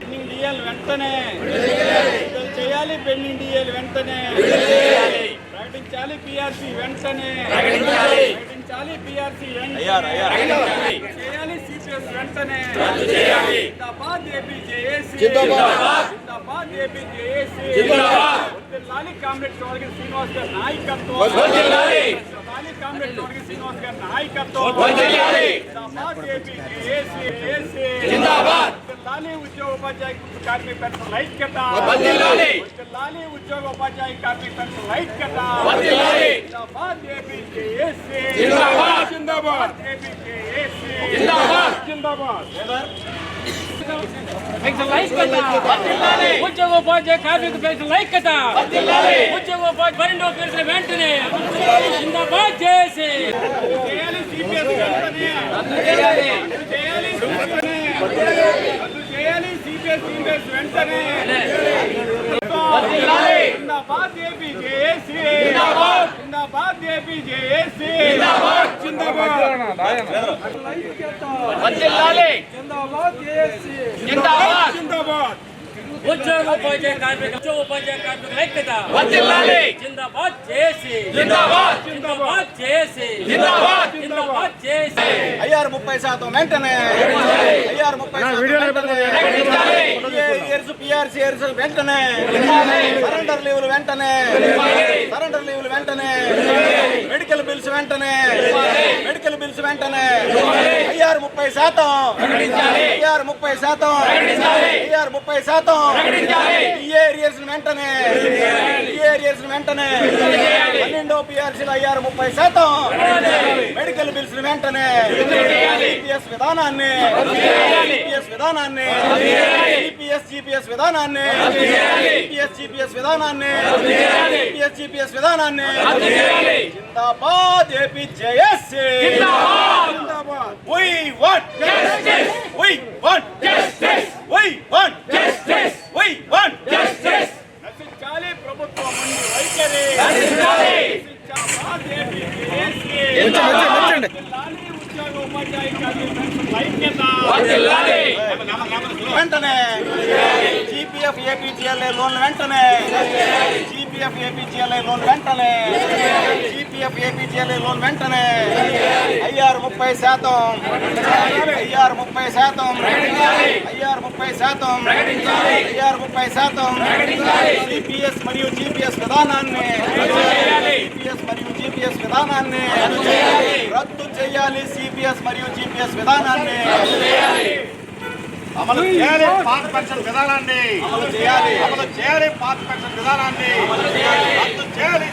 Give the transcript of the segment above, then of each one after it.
Pending DL వెంటనే. విడుదల చేయాలి పెండింగ్ డిఎల్ వెంటనే. ప్రకటించాలి పిఆర్సీ వెంటనే. ప్రకటించాలి పిఆర్సీ వెంటనే. చేయాలి సిపిఎస్ వెంటనే. జిందాబాద్ జిందాబాద్. కామ్రేడ్ చౌదరి శ్రీనివాస్ గారి నాయకత్వం వర్ధిల్లాలి కామ్రేడ్ చౌదరి శ్రీనివాస్ గారి నాయకత్వం. జిందాబాద్ ఏపీజేఏసీ ఏసీ జిందాబాద్ వర్ధిల్లాలి ఉద్యోగ ఉపాధ్యాయ కార్మిక పెన్షన్ ఐక్యత వర్ధిల్లాలి వర్ధిల్లాలి ఉద్యోగ ఉపాధ్యాయ కార్మిక పెన్షన్ ఐక్యత వర్ధిల్లాలి జిందాబాద్ ఏపీజేఏసీ జిందాబాద్ జిందాబాద్ ఏపీజేఏసీ జిందాబాద్ జిందాబాద్ జిందాబాద్ ఏపీ జేఏసీ. జిందాబాద్. జిందాబాద్ ఏపీ జేఏసీ. జిందాబాద్. జిందాబాద్. వర్ధిల్లాలి జిందాబాద్. జిందాబాద్. ఉద్యోగోపాధ్యాయ కార్మిక ఉద్యోగోపాధ్యాయ కార్మిక ఐక్యత. జిందాబాద్. చేసి. జిందాబాద్. జిందాబాద్ చేసి. జిందాబాద్. జిందాబాద్ చేసి. ఐఆర్ ముప్పై శాతం వెంటనే. ఐఆర్ ముప్పై శాతం వెంటనే. సరెండర్ లీవులు వెంటనే. సరెండర్ లీవులు వెంటనే. మెడికల్ బిల్స్ వెంటనే. మెడికల్ బిల్స్ వెంటనే. ఐఆర్ ముప్పై శాతం. ఐఆర్ ముప్పై శాతం. ఐఆర్ ముప్పై శాతం. వెంటనే. వెంటనే. పన్నెండో పిఆర్సీలు ఐఆర్ ముప్పై శాతం. మెడికల్ బిల్స్ వెంటనే. సిపిఎస్ విధానాన్ని. సిపిఎస్ విధానాన్ని. సిపిఎస్ జిపిఎస్ విధానాన్ని. సిపిఎస్ జిపిఎస్ విధానాన్ని. సిపిఎస్ జిపిఎస్ విధానాన్ని. జిందాబాద్ ఏపీ జేఎస్సీ జిందాబాద్. we want justice we want justice we want justice we want justice. నశించాలి ప్రభుత్వం ముందు వైఖరి. నశించాలి. వెంటనే. జీపీఎఫ్ ఏపీజీఎల్ఐ లోన్ వెంటనే. జీపీఎఫ్ ఏపీజీఎల్ఐ లోన్ వెంటనే. జీపీఎఫ్ ఏపీజీఎల్ఐ లోన్ వెంటనే ఐఆర్ ముప్పై శాతం. ఐఆర్ ముప్పై శాతం. ఐఆర్ ముప్పై శాతం. ఐఆర్ ముప్పై శాతం. సిపిఎస్ మరియు జిపిఎస్ విధానాన్ని సిపిఎస్ మరియు జిపిఎస్ విధానాన్ని రద్దు చేయాలి. సిపిఎస్ మరియు జిపిఎస్ విధానాన్ని అమలు చేయాలి. పాత పెన్షన్ విధానాన్ని అమలు చేయాలి. అమలు చేయాలి. పాత పెన్షన్ విధానాన్ని రద్దు చేయాలి.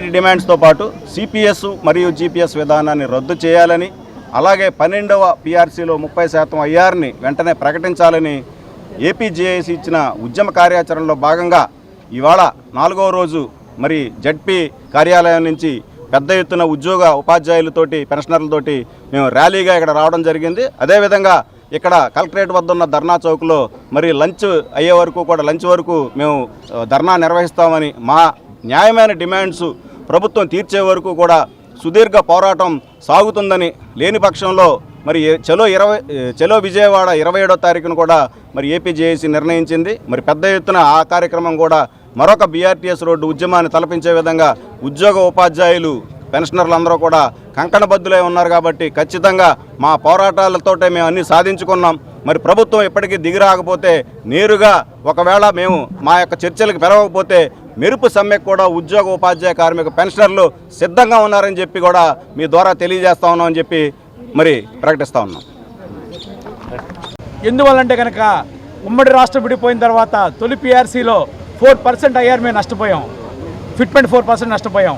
డిమాండ్స్తో పాటు సిపిఎస్ మరియు జిపిఎస్ విధానాన్ని రద్దు చేయాలని అలాగే పన్నెండవ పిఆర్సీలో ముప్పై శాతం ఐఆర్ని వెంటనే ప్రకటించాలని ఏపీజేఏసీ ఇచ్చిన ఉద్యమ కార్యాచరణలో భాగంగా ఇవాళ నాలుగవ రోజు మరి జడ్పీ కార్యాలయం నుంచి పెద్ద ఎత్తున ఉద్యోగ ఉపాధ్యాయులతోటి పెన్షనర్లతోటి మేము ర్యాలీగా ఇక్కడ రావడం జరిగింది. అదేవిధంగా ఇక్కడ కలెక్టరేట్ వద్ద ఉన్న ధర్నా చౌక్లో మరి లంచ్ అయ్యే వరకు కూడా లంచ్ వరకు మేము ధర్నా నిర్వహిస్తామని మా న్యాయమైన డిమాండ్స్ ప్రభుత్వం తీర్చే వరకు కూడా సుదీర్ఘ పోరాటం సాగుతుందని లేని పక్షంలో మరి చలో ఇరవై చలో విజయవాడ ఇరవై ఏడో తారీఖున కూడా మరి ఏపీజేఏసీ నిర్ణయించింది. మరి పెద్ద ఎత్తున ఆ కార్యక్రమం కూడా మరొక బీఆర్టీఎస్ రోడ్డు ఉద్యమాన్ని తలపించే విధంగా ఉద్యోగ ఉపాధ్యాయులు పెన్షనర్లు అందరూ కూడా కంకణబద్దులై ఉన్నారు కాబట్టి ఖచ్చితంగా మా పోరాటాలతోటే మేము అన్ని సాధించుకున్నాం. మరి ప్రభుత్వం ఇప్పటికీ దిగి రాకపోతే నేరుగా ఒకవేళ మేము మా యొక్క చర్చలకు పెరగకపోతే మెరుపు సమ్మెకు కూడా ఉద్యోగ ఉపాధ్యాయ కార్మిక పెన్షనర్లు సిద్ధంగా ఉన్నారని చెప్పి కూడా మీ ద్వారా తెలియజేస్తా ఉన్నాం అని చెప్పి మరి ప్రకటిస్తూ ఉన్నాం. ఎందువల్లంటే కనుక ఉమ్మడి రాష్ట్రం విడిపోయిన తర్వాత తొలి పిఆర్సీలో ఫోర్ పర్సెంట్ అయ్యారు మేము నష్టపోయాం. ఫిట్మెంట్ ఫోర్ పర్సెంట్ నష్టపోయాం.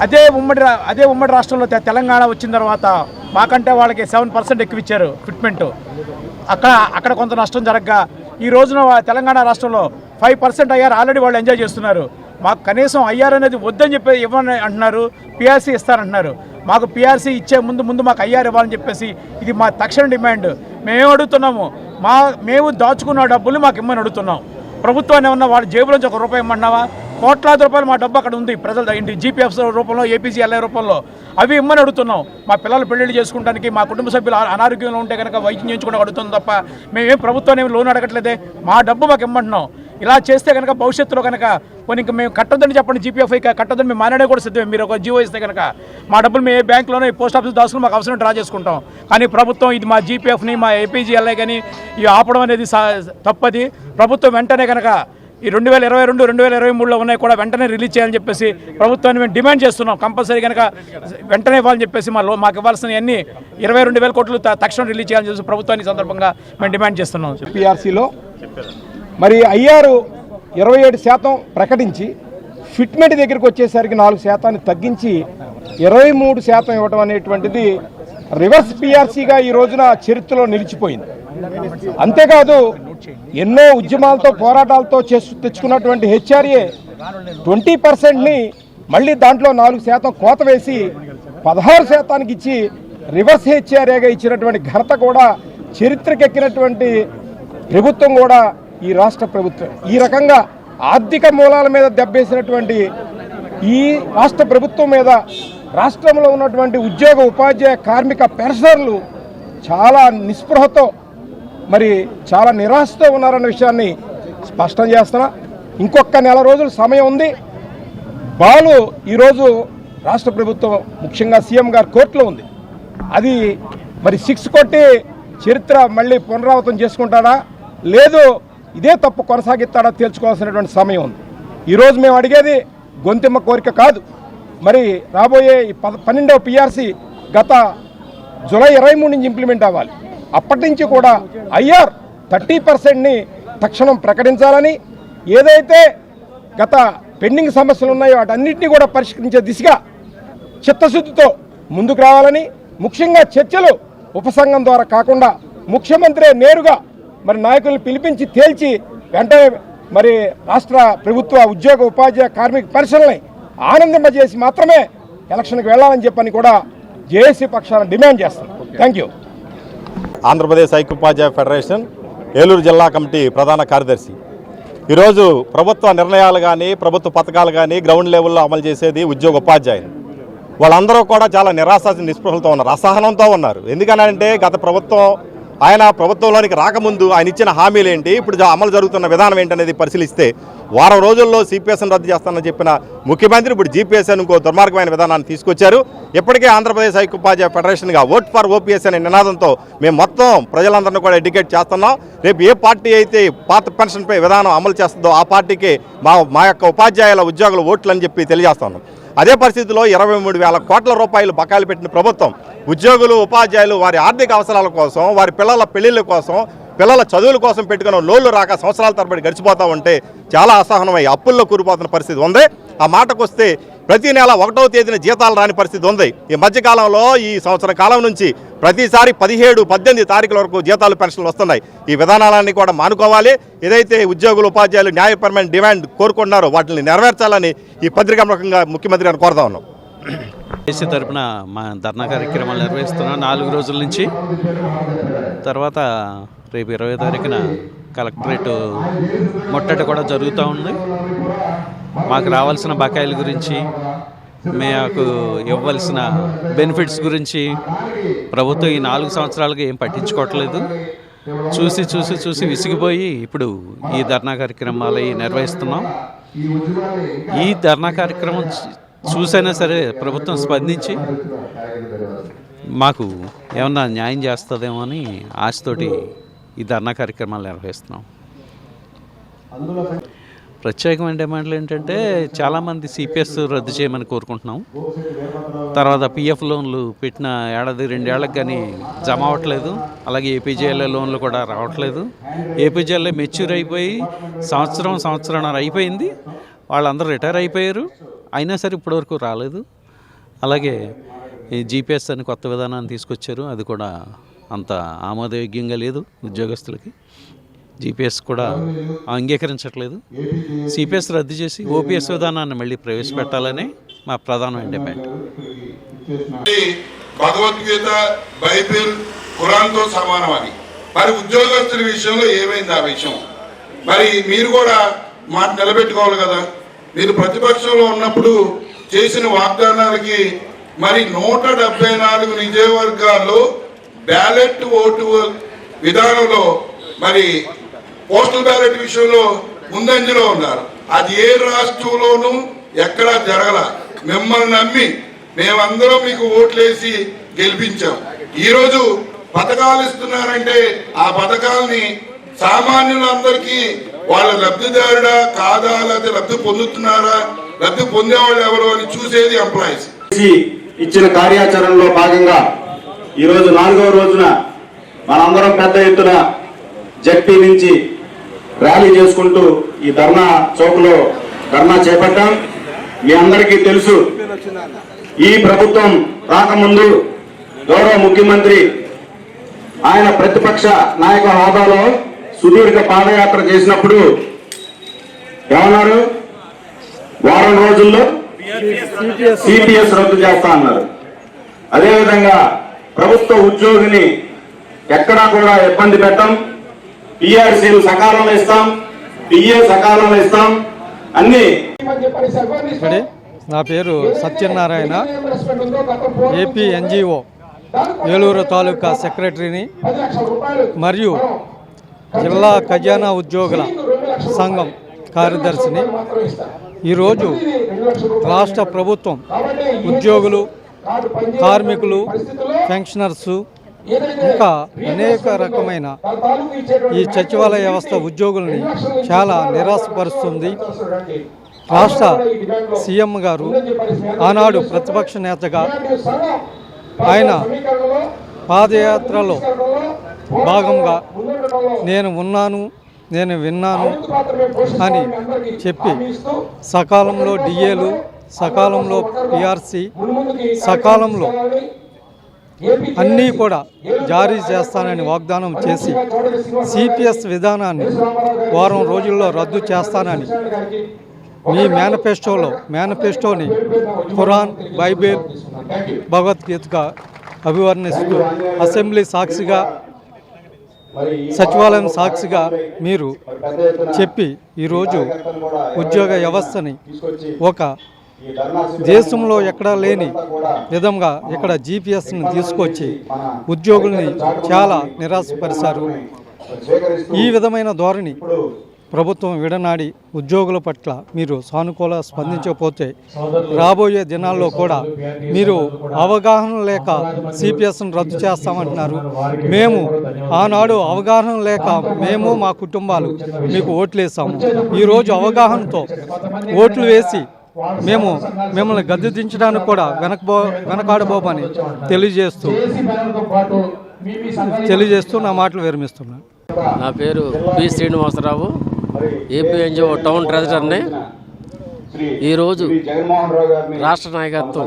అదే ఉమ్మడి రా- అదే ఉమ్మడి రాష్ట్రంలో తెలంగాణ వచ్చిన తర్వాత మాకంటే వాళ్ళకి సెవెన్ పర్సెంట్ ఎక్కువ ఇచ్చారు ఫిట్మెంట్. అక్కడ అక్కడ కొంత నష్టం జరగగా. ఈ రోజున తెలంగాణ రాష్ట్రంలో ఫైవ్ పర్సెంట్ అయ్యారు. ఆల్రెడీ వాళ్ళు ఎంజాయ్ చేస్తున్నారు. మాకు కనీసం అయ్యారు అనేది వద్దని చెప్పి ఇవ్వని అంటున్నారు. పిఆర్సీ ఇస్తారంటున్నారు. మాకు పిఆర్సీ ఇచ్చే ముందు ముందు మాకు అయ్యారు ఇవ్వాలని చెప్పేసి ఇది మా తక్షణ డిమాండ్. మేము అడుగుతున్నాము. మా మేము దాచుకున్న డబ్బులు మాకు ఇమ్మని అడుగుతున్నాం. ప్రభుత్వాన్ని ఏమన్నా వాళ్ళ జేబులోంచి ఒక రూపాయి ఇమ్మన్నావా? కోట్లాది రూపాయలు మా డబ్బు అక్కడ ఉంది. ప్రజల ఇంటి జీపీఎఫ్ రూపంలో ఏపీసీఎల్ఐ రూపంలో. అవి ఇమ్మని అడుగుతున్నాం. మా పిల్లలు పెళ్ళిళ్ళు చేసుకోవడానికి మా కుటుంబ సభ్యులు అనారోగ్యంలో ఉంటే కనుక వైద్యం చేయించుకోవడం అడుగుతుంది తప్ప మేమేం ప్రభుత్వాన్ని ఏమి లోన్ అడగట్లేదే. మా డబ్బు మాకు ఇమ్మంటున్నాం. ఇలా చేస్తే కనుక భవిష్యత్తులో కనుక కొన్ని ఇంక మేము కట్టొద్దని చెప్పండి జీపీఎఫ్ కట్టొద్దని మేము మానేడే కూడా సిద్ధమే. మీరు ఒక జీవో ఇస్తే కనుక మా డబ్బులు మేము ఏ బ్యాంకులోనే పోస్ట్ ఆఫీస్ దాచుకుని మాకు అవసరం డ్రా చేసుకుంటాం. కానీ ప్రభుత్వం ఇది మా జీపీఎఫ్ని మా ఏపీజీఎల్ఐ కానీ ఇవి ఆపడం అనేది సా- తప్పది. ప్రభుత్వం వెంటనే కనుక ఈ రెండు వేల ఇరవై రెండు రెండు వేల ఇరవై మూడులో ఉన్నాయి కూడా వెంటనే రిలీజ్ చేయాలని చెప్పేసి ప్రభుత్వాన్ని మేము డిమాండ్ చేస్తున్నాం. కంపల్సరీ కనుక వెంటనే ఇవ్వాలని చెప్పేసి మా లో మాకు ఇవ్వాల్సిన అన్ని ఇరవై రెండు వేల కోట్లు తక్షణం రిలీజ్ చేయాలని చెప్పేసి ప్రభుత్వాన్ని సందర్భంగా మేము డిమాండ్ చేస్తున్నాం. పిఆర్సీలో మరి ఐఆర్ ఇరవై ఏడు శాతం ప్రకటించి ఫిట్మెంట్ దగ్గరికి వచ్చేసరికి నాలుగు శాతాన్ని తగ్గించి ఇరవై మూడు శాతం ఇవ్వడం అనేటువంటిది రివర్స్ పిఆర్సీగా ఈ రోజున చరిత్రలో నిలిచిపోయింది. అంతేకాదు ఎన్నో ఉద్యమాలతో పోరాటాలతో చేసు తెచ్చుకున్నటువంటి హెచ్ఆర్ఏ ట్వంటీ పర్సెంట్ని మళ్ళీ దాంట్లో నాలుగు శాతం కోత వేసి పదహారు శాతానికి ఇచ్చి రివర్స్ హెచ్ఆర్ఏగా ఇచ్చినటువంటి ఘనత కూడా చరిత్రకెక్కినటువంటి ప్రభుత్వం కూడా ఈ రాష్ట్ర ప్రభుత్వం. ఈ రకంగా ఆర్థిక మూలాల మీద దెబ్బేసినటువంటి ఈ రాష్ట్ర ప్రభుత్వం మీద రాష్ట్రంలో ఉన్నటువంటి ఉద్యోగ ఉపాధ్యాయ కార్మిక పెన్షనర్లు చాలా నిస్పృహతో మరి చాలా నిరాశతో ఉన్నారన్న విషయాన్ని స్పష్టం చేస్తున్నా. ఇంకొక నెల రోజులు సమయం ఉంది. బాలు ఈరోజు రాష్ట్ర ప్రభుత్వం ముఖ్యంగా సీఎం గారు కోర్టులో ఉంది. అది మరి సిక్స్ కొట్టి చరిత్ర మళ్ళీ పునరావృతం చేసుకుంటాడా? లేదు ఇదే తప్పు కొనసాగిస్తాడా తేల్చుకోవాల్సినటువంటి సమయం ఉంది. ఈరోజు మేము అడిగేది గొంతెమ్మ కోరిక కాదు. మరి రాబోయే ఈ పద పన్నెండవ పిఆర్సీ గత జూలై ఇరవై మూడు నుంచి ఇంప్లిమెంట్ అవ్వాలి. అప్పటి నుంచి కూడా ఐఆర్ థర్టీ పర్సెంట్ని తక్షణం ప్రకటించాలని ఏదైతే గత పెండింగ్ సమస్యలు ఉన్నాయో వాటన్నిటిని కూడా పరిష్కరించే దిశగా చిత్తశుద్ధితో ముందుకు రావాలని ముఖ్యంగా చర్చలు ఉపసంఘం ద్వారా కాకుండా ముఖ్యమంత్రి నేరుగా మరి నాయకులను పిలిపించి తేల్చి వెంటనే మరి రాష్ట్ర ప్రభుత్వ ఉద్యోగ ఉపాధ్యాయ కార్మిక పరిశ్రమని ఆనందింపజేసి మాత్రమే ఎలక్షన్కి వెళ్ళాలని చెప్పని కూడా జేఏసీ పక్షాన డిమాండ్ చేస్తాం. థ్యాంక్ యూ ఆంధ్రప్రదేశ్ ఐక్యోపాధ్యాయ ఫెడరేషన్ ఏలూరు జిల్లా కమిటీ ప్రధాన కార్యదర్శి. ఈరోజు ప్రభుత్వ నిర్ణయాలు కానీ ప్రభుత్వ పథకాలు కానీ గ్రౌండ్ లెవెల్లో అమలు చేసేది ఉద్యోగ ఉపాధ్యాయులు. వాళ్ళందరూ కూడా చాలా నిరాశ నిస్పృహలతో ఉన్నారు అసహనంతో ఉన్నారు. ఎందుకనంటే గత ప్రభుత్వం ఆయన ప్రభుత్వంలోనికి రాకముందు ఆయన ఇచ్చిన హామీలు ఏంటి ఇప్పుడు అమలు జరుగుతున్న విధానం ఏంటనేది పరిశీలిస్తే వారం రోజుల్లో సిపిఎస్ను రద్దు చేస్తానని చెప్పిన ముఖ్యమంత్రి ఇప్పుడు జీపీఎస్ఎన్ ఇంకో దుర్మార్గమైన విధానాన్ని తీసుకొచ్చారు. ఇప్పటికే ఆంధ్రప్రదేశ్ ఐక్యోపాధ్యాయ ఫెడరేషన్గా ఓట్ ఫర్ ఓపీఎస్ అనే నినాదంతో మేము మొత్తం ప్రజలందరినీ కూడా ఎడ్యుకేట్ చేస్తున్నాం. రేపు ఏ పార్టీ అయితే పాత పెన్షన్పై విధానం అమలు చేస్తుందో ఆ పార్టీకి మా మా యొక్క ఉపాధ్యాయుల ఉద్యోగుల ఓట్లు అని చెప్పి తెలియజేస్తున్నాం. అదే పరిస్థితిలో ఇరవై మూడు వేల కోట్ల రూపాయలు బకాయిలు పెట్టిన ప్రభుత్వం ఉద్యోగులు ఉపాధ్యాయులు వారి ఆర్థిక అవసరాల కోసం వారి పిల్లల పెళ్ళిళ్ళ కోసం పిల్లల చదువుల కోసం పెట్టుకున్న లోన్లు రాక సంవత్సరాల తరబడి గడిచిపోతూ ఉంటే చాలా అసహనమై అప్పుల్లో కూరిపోతున్న పరిస్థితి ఉంది. ఆ మాటకు వస్తే ప్రతి నెల ఒకటవ తేదీన జీతాలు రాని పరిస్థితి ఉంది. ఈ మధ్యకాలంలో ఈ సంవత్సర కాలం నుంచి ప్రతిసారి పదిహేడు పద్దెనిమిది తారీఖుల వరకు జీతాలు పెన్షన్లు వస్తున్నాయి. ఈ విధానాలన్నీ కూడా మానుకోవాలి. ఏదైతే ఉద్యోగులు ఉపాధ్యాయులు న్యాయపరమైన డిమాండ్ కోరుకుంటున్నారో వాటిని నెరవేర్చాలని ఈ పత్రికాముఖంగా ముఖ్యమంత్రి గారిని కోరుతా ఉన్నాం. ఏసీ తరపున మా ధర్నా కార్యక్రమాలు నిర్వహిస్తున్నాం. నాలుగు రోజుల నుంచి తర్వాత రేపు ఇరవై తారీఖున కలెక్టరేట్ ముట్టడి కూడా జరుగుతూ ఉంది. మాకు రావాల్సిన బకాయిల గురించి మాకు ఇవ్వాల్సిన బెనిఫిట్స్ గురించి ప్రభుత్వం ఈ నాలుగు సంవత్సరాలుగా ఏం పట్టించుకోవట్లేదు. చూసి చూసి చూసి విసిగిపోయి ఇప్పుడు ఈ ధర్నా కార్యక్రమాలు అవి నిర్వహిస్తున్నాం. ఈ ధర్నా కార్యక్రమం చూసైనా సరే ప్రభుత్వం స్పందించి మాకు ఏమన్నా న్యాయం చేస్తుందేమో అని ఆశతోటి ఈ ధర్నా కార్యక్రమాలు నిర్వహిస్తున్నాం. ప్రత్యేకమైన డిమాండ్లు ఏంటంటే చాలామంది సిపిఎస్ రద్దు చేయమని కోరుకుంటున్నాం. తర్వాత పిఎఫ్ లోన్లు పెట్టిన ఏడాది రెండేళ్ళకు కానీ జమ అవ్వట్లేదు. అలాగే ఏపీజేఎల్ఏ లోన్లు కూడా రావట్లేదు. ఏపీజేఎల్ఏ మెచ్యూర్ అయిపోయి సంవత్సరం సంవత్సరం అయిపోయింది. వాళ్ళందరూ రిటైర్ అయిపోయారు. అయినా సరే ఇప్పటివరకు రాలేదు. అలాగే ఈ జీపీఎస్ అని కొత్త విధానాన్ని తీసుకొచ్చారు. అది కూడా అంత ఆమోదయోగ్యంగా లేదు ఉద్యోగస్తులకి. జీపీఎస్ కూడా అంగీకరించట్లేదు. సిపిఎస్ రద్దు చేసి ఓపీఎస్ విధానాన్ని మళ్ళీ ప్రవేశపెట్టాలని మా ప్రధానమైన డిమాండ్. భగవద్గీత బైబిల్ ఖురాన్తో సమానం అని మరి ఉద్యోగస్తుల విషయంలో ఏమైంది ఆ విషయం? మరి మీరు కూడా మాట నిలబెట్టుకోవాలి కదా. మీరు ప్రతిపక్షంలో ఉన్నప్పుడు చేసిన వాగ్దానాలకి మరి నూట డెబ్బై నాలుగు నిజవర్గాల్లో బ్యాలెట్ ఓటు విధానంలో మరి పోస్టల్ బ్యాలెట్ విషయంలో ముందంజలో ఉన్నారు. అది ఏ రాష్ట్రంలోనూ ఎక్కడా జరగల. మిమ్మల్ని నమ్మి మేమందరం మీకు ఓట్లేసి గెలిపించాం. ఈరోజు పథకాలు ఇస్తున్నారంటే ఆ పథకాలని సామాన్యులందరికీ వాళ్ళ లబ్ధిదారుడా కాదా లేకపోతే లబ్ధి పొందుతున్నారా లబ్ధి పొందేవాళ్ళు ఎవరు అని చూసేది ఎంప్లాయీస్. ఇచ్చిన కార్యాచరణలో భాగంగా ఈరోజు నాలుగవ రోజున మనందరం పెద్ద ఎత్తున జడ్పీ నుంచి ర్యాలీ చేసుకుంటూ ఈ ధర్నా చౌక్లో ధర్నా చేపట్టాం. మీ అందరికీ తెలుసు ఈ ప్రభుత్వం రాకముందు గౌరవ ముఖ్యమంత్రి ఆయన ప్రతిపక్ష నాయక హోదాలో సుదీర్ఘ పాదయాత్ర చేసినప్పుడు ఏమన్నారు? వారం రోజుల్లో సిపిఎస్ రద్దు చేస్తా అన్నారు. అదేవిధంగా ప్రభుత్వ ఉద్యోగిని ఎక్కడా కూడా ఇబ్బంది పెట్టం. పిఆర్సీలు సకాలంలో ఇస్తాం. పిఏ సకాలంలో ఇస్తాం. అన్ని నా పేరు సత్యనారాయణ. ఏపీ ఎన్జిఓ ఏలూరు తాలూకా సెక్రటరీని మరియు జిల్లా ఖజానా ఉద్యోగుల సంఘం కార్యదర్శిని. ఈరోజు రాష్ట్ర ప్రభుత్వం ఉద్యోగులు కార్మికులు పెన్షనర్సు ఇంకా అనేక రకమైన ఈ సచివాలయ వ్యవస్థ ఉద్యోగుల్ని చాలా నిరాశపరుస్తుంది. రాష్ట్ర సీఎం గారు ఆనాడు ప్రతిపక్ష నేతగా ఆయన పాదయాత్రలో భాగంగా నేను ఉన్నాను నేను విన్నాను అని చెప్పి సకాలంలో డిఏలు సకాలంలో పిఆర్సి సకాలంలో అన్నీ కూడా జారీ చేస్తానని వాగ్దానం చేసి సిపిఎస్ విధానాన్ని వారం రోజుల్లో రద్దు చేస్తానని మీ మేనిఫెస్టోలో మేనిఫెస్టోని ఖురాన్ బైబిల్ భగవద్గీతగా అభివర్ణిస్తూ అసెంబ్లీ సాక్షిగా సచివాలయం సాక్షిగా మీరు చెప్పి ఈరోజు ఉద్యోగ వ్యవస్థని ఒక దేశంలో ఎక్కడా లేని విధంగా ఇక్కడ జీపీఎస్ని తీసుకొచ్చి ఉద్యోగుల్ని చాలా నిరాశపరిచారు ఈ విధమైన ధోరణి ప్రభుత్వం విడనాడి ఉద్యోగుల పట్ల మీరు సానుకూల స్పందించకపోతే రాబోయే దినాల్లో కూడా మీరు అవగాహన లేక సిపిఎస్ను రద్దు చేస్తామంటున్నారు. మేము ఆనాడు అవగాహన లేక మేము మా కుటుంబాలు మీకు ఓట్లు వేసాము ఈరోజు అవగాహనతో ఓట్లు వేసి మేము మిమ్మల్ని గద్దె దించడానికి కూడా వెనకబో వెనకాడబోమని తెలియజేస్తూ తెలియజేస్తూ నా మాటలు విరమిస్తున్నాను నా పేరు P Srinivasa Rao. AP NGO town ట్రెజరర్ని ఈరోజు రాష్ట్ర నాయకత్వం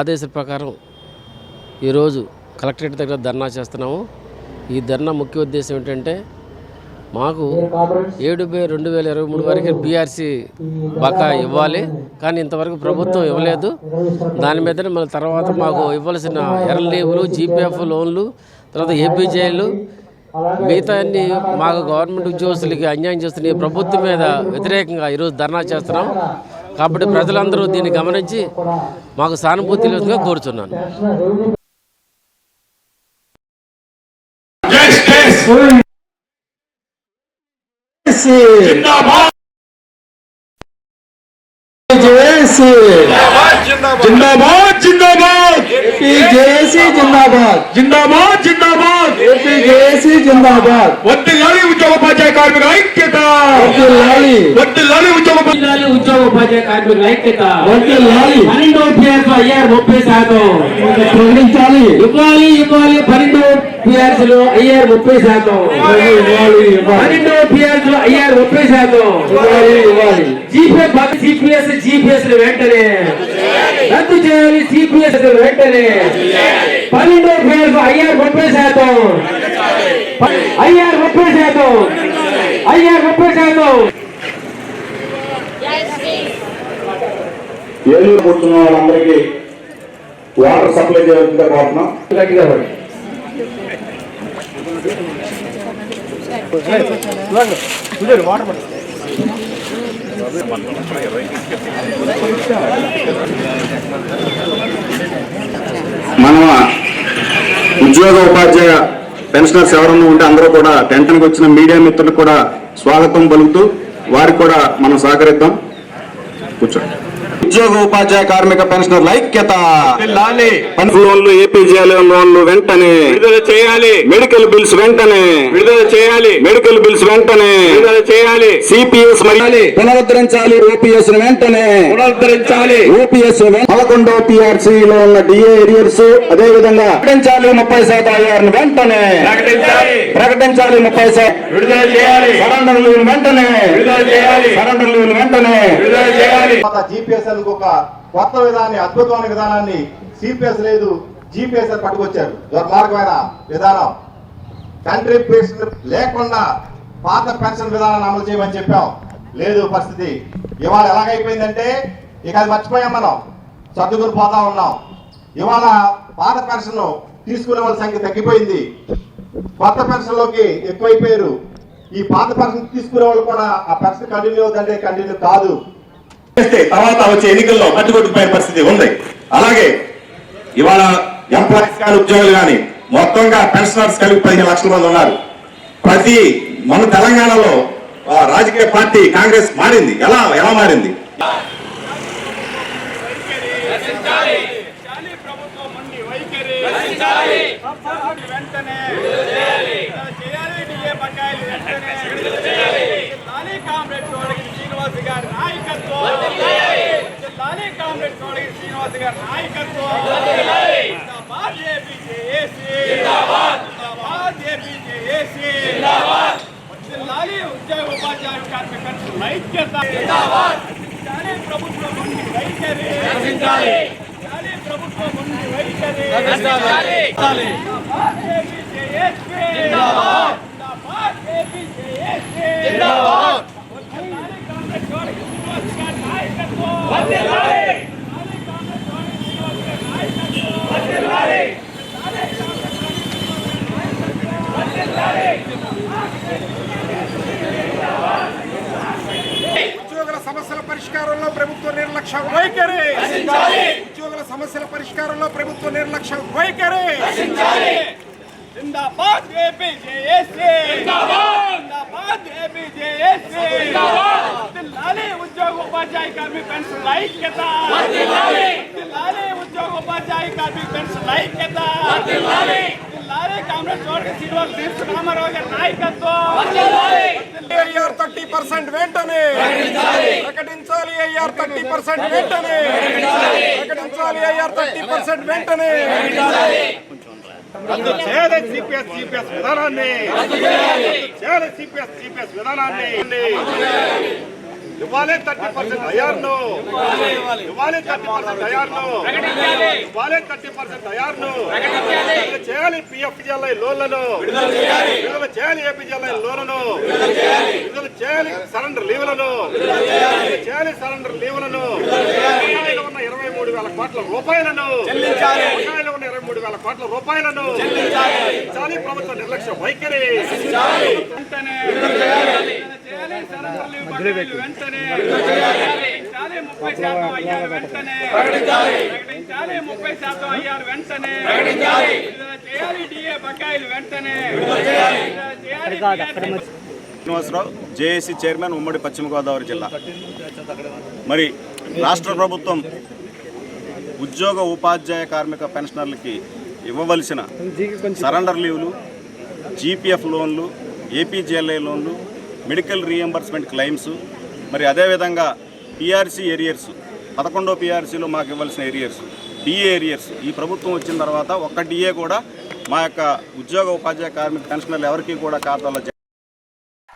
ఆదేశ ప్రకారం ఈరోజు కలెక్టరేట్ దగ్గర ధర్నా చేస్తున్నాము. ఈ ధర్నా ముఖ్య ఉద్దేశం ఏంటంటే మాకు ఏడు బై రెండు వేల ఇరవై మూడు వరకు బీఆర్సీ బకా ఇవ్వాలి. కానీ ఇంతవరకు ప్రభుత్వం ఇవ్వలేదు. దాని మీదనే మళ్ళీ తర్వాత మాకు ఇవ్వాల్సిన ఎర్ర లీవులు జీపీఎఫ్ లోన్లు తర్వాత ఏపీజేలు మిగతా అన్ని మాకు గవర్నమెంట్ ఉద్యోగస్తులకి అన్యాయం చేస్తున్న ప్రభుత్వం మీద వ్యతిరేకంగా ఈరోజు ధర్నా చేస్తున్నాం. కాబట్టి ప్రజలందరూ దీన్ని గమనించి మాకు సానుభూతి లేదుగా కోరుచున్నాను జిందాబాద్ జిందాబాద్ జేఏసీ జిందాబాద్ జిందాబాద్ జిందాబాద్ ఏపీ జేఏసీ జిందాబాద్ వడ్డీలాలి ఉద్యోగోపాధ్యాయ కార్మికుల ఐక్యత. వర్ధిల్లాలి. వడ్డీలాలి ఉద్యోగ ఉద్యోగ ఉపాధ్యాయ కార్మికుల ఐక్యత. వర్ధిల్లాలి. పన్నెండో పిఆర్స్ అయ్యారు ముప్పై శాతం. ప్రకటించాలి ఇవ్వాలి ఇవ్వాలి పన్నెండో పిఆర్స్లో అయ్యారు ముప్పై శాతం. ఇవ్వాలి, ఇవ్వాలి. పన్నెండో పిఆర్స్లో అయ్యారు ముప్పై శాతం. ఇవ్వాలి, ఇవ్వాలి. జీపీఎఫ్ సిపిఎస్ జీపీఎస్ వెంటనే. రద్దు చేయాలి సిపిఎస్ వెంటనే. పన్నెండో పిఆర్స్ అయ్యారు ముప్పై శాతం. అయ్యారు ముప్పై శాతం. అయ్యారు ముప్పై శాతం. ఏలూరు కూర్చున్న వాళ్ళందరికీ వాటర్ సప్లై చేయవలసిందిగా కోరుతున్నాం మన ఉద్యోగ ఉపాధ్యాయ పెన్షనర్స్ ఎవరన్నా ఉంటే అందరూ కూడా టెన్షన్కి వచ్చిన మీడియా మిత్రులకు కూడా స్వాగతం పలుకుతూ వారికి కూడా మనం సహకరిద్దాం. కూర్చోండి. ఉద్యోగ ఉపాధ్యాయ కార్మిక పెన్షనర్ల ఐక్యత. లోన్లు ఏపీజీఎల్ లోన్లు వెంటనే. విడుదల చేయాలి. మెడికల్ బిల్స్ వెంటనే. విడుదల చేయాలి. మెడికల్ బిల్స్ వెంటనే. విడుదల చేయాలి. సిపిఎస్ పునరుద్ధరించాలి ఓపీఎస్ వెంటనే. పునరుద్ధరించాలి. ఓపీఎస్ పదకొండో పిఆర్సీ లో ఉన్న డిఏ ఏరియర్స్ అదే విధంగా ప్రకటించాలి ముప్పై శాతం అయ్యారు వెంటనే. ప్రకటించాలి. ప్రకటించాలి ముప్పై శాతం విడుదల చేయాలి. సరెండర్ లీవ్ వెంటనే. విడుదల చేయాలి. సరెండర్ లీవ్ వెంటనే. విడుదల చేయాలి. ఒక కొత్త విధానాన్ని అద్భుతమైన విధానాన్ని సిపిఎస్ లేదు జీపీఎస్ఎల్ పట్టుకొచ్చారు. దుర్మార్గమైన విధానం. కంట్రీ పెన్షన్ లేకుండా పాత పెన్షన్ విధానాన్ని అమలు చేయమని చెప్పాం. లేదు పరిస్థితి. ఇవాళ ఎలాగైపోయిందంటే ఇక అది మర్చిపోయాం మనం. సర్దుకుని పోతా ఉన్నాం. ఇవాళ పాత పెన్షన్ తీసుకునే వాళ్ళ సంఖ్య తగ్గిపోయింది. కొత్త పెన్షన్లోకి ఎక్కువైపోయారు. ఈ పాత పెన్షన్ తీసుకునే వాళ్ళు కూడా ఆ పెన్షన్ కంటిన్యూ అవుతుందంటే కంటిన్యూ కాదు. తర్వాత వచ్చే ఎన్నికల్లో పట్టుకొట్టుకుపోయే పరిస్థితి ఉంది. అలాగే ఇవాళ ఎంప్లాయీస్ కానీ ఉద్యోగులు కానీ మొత్తంగా పెన్షనర్స్ కలిపి పదిహేను లక్షల మంది ఉన్నారు. ప్రతి మన తెలంగాణలో ఆ, రాజకీయ పార్టీ కాంగ్రెస్ మారింది. ఎలా ఎలా మారింది? వెంటనే విడుదల చేయాలి డిఏ బకాయిలు వెంటనే లాలీ కామ్రేడ్ చోడగిరి శ్రీనివాస్ గారి నాయకత్వం లాలీ కామ్రేడ్ చోడగిరి శ్రీనివాస్ గారి నాయకత్వం జిందాబాద్ ఏపీజేఏసీ జిందాబాద్ ఏపీజేఏసీ లాలీ ఉద్యోగ ఉపాధ్యాయ కార్మిక పెన్షన్ ఐక్యత జాలి ప్రభుత్వం నుండి వైఖరి జాలి ప్రభుత్వం నుండి వైఖరి జిందాబాద్ ఏపీజేఏసీ జిందాబాద్ ఏపీజేఏసీ జిందాబాద్ లాలీ కామ్రేడ్ చోడగిరి శ్రీనివాస్ గారి నాయకత్వం వర్ధిల్లాలి లాలీ కామ్రేడ్ చోడగిరి శ్రీనివాస్ గారి నాయకత్వం వర్ధిల్లాలి ఉద్యోగుల సమస్యల పరిష్కారంలో ప్రభుత్వ నిర్లక్ష్య. వైఖరి. ఉద్యోగుల సమస్యల పరిష్కారంలో ప్రభుత్వ నిర్లక్ష్య. వైఖరి. జిందాబాద్. జిందాబాద్. వర్ధిల్లాలి ఉద్యోగ ఉపాధ్యాయ కార్మిక పెన్షన్ ఐక్యత. వర్ధిల్లాలి ఉద్యోగ ఉపాధ్యాయ కార్మిక పెన్షన్ ఐక్యత. వర్ధిల్లాలి కాంగ్రెస్ చోడక శ్రీనివాస్ దీర్ఘ రామారావు గారి నాయకత్వం థర్టీ పర్సెంట్ వెంటనే. ప్రకటించాలి! ఐఆర్ థర్టీ పర్సెంట్ వెంటనే. ప్రకటించాలి! ఐఆర్ థర్టీ పర్సెంట్ వెంటనే. రద్దు చేయాలి సిపిఎస్ సిపిఎస్ విధానాన్ని. చేయాలి. సిపిఎస్ సిపిఎస్ విధానాన్ని. ఇవ్వాలి థర్టీ పర్సెంట్ ఐఆర్ను ఇవ్వాలి థర్టీ పర్సెంట్ ఐఆర్ను ఇవ్వాలి థర్టీ పర్సెంట్ విడుదల చేయాలి పిఎఫ్ జిల్లా లోన్లను. విడుదల చేయాలి ఏపీ జిల్లా లోన్లను. విడుదల చేయాలి సరెండర్ లీవులను. చేయాలి సరెండర్ లీవులను. ఉన్న ఇరవై మూడు వేల కోట్ల రూపాయలను. ఉన్న ఇరవై మూడు వేల కోట్ల రూపాయలను. చెల్లించాలి. ప్రభుత్వ నిర్లక్ష్య వైఖరి. ప్రకటించాలి. ముప్పై శాతం అయ్యారు వెంటనే. చేయాలి డిఏ బకాయిలు వెంటనే. శ్రీనివాసరావు జేఏసీ చైర్మన్ ఉమ్మడి పశ్చిమ గోదావరి జిల్లా. మరి రాష్ట్ర ప్రభుత్వం ఉద్యోగ ఉపాధ్యాయ కార్మిక పెన్షనర్లకి ఇవ్వవలసిన సరెండర్ లీవ్లు జీపీఎఫ్ లోన్లు ఏపీజీఎల్ఐ లోన్లు మెడికల్ రీఎంబర్స్మెంట్ క్లెయిమ్స్ మరి అదేవిధంగా పిఆర్సీ ఏరియర్స్ పదకొండో పిఆర్సీలో మాకు ఇవ్వాల్సిన ఏరియర్స్ డిఏ ఏరియర్స్ ఈ ప్రభుత్వం వచ్చిన తర్వాత ఒక్క డిఏ కూడా మా యొక్క ఉద్యోగ ఉపాధ్యాయ కార్మిక పెన్షనర్లు ఎవరికీ కూడా ఖాతాలో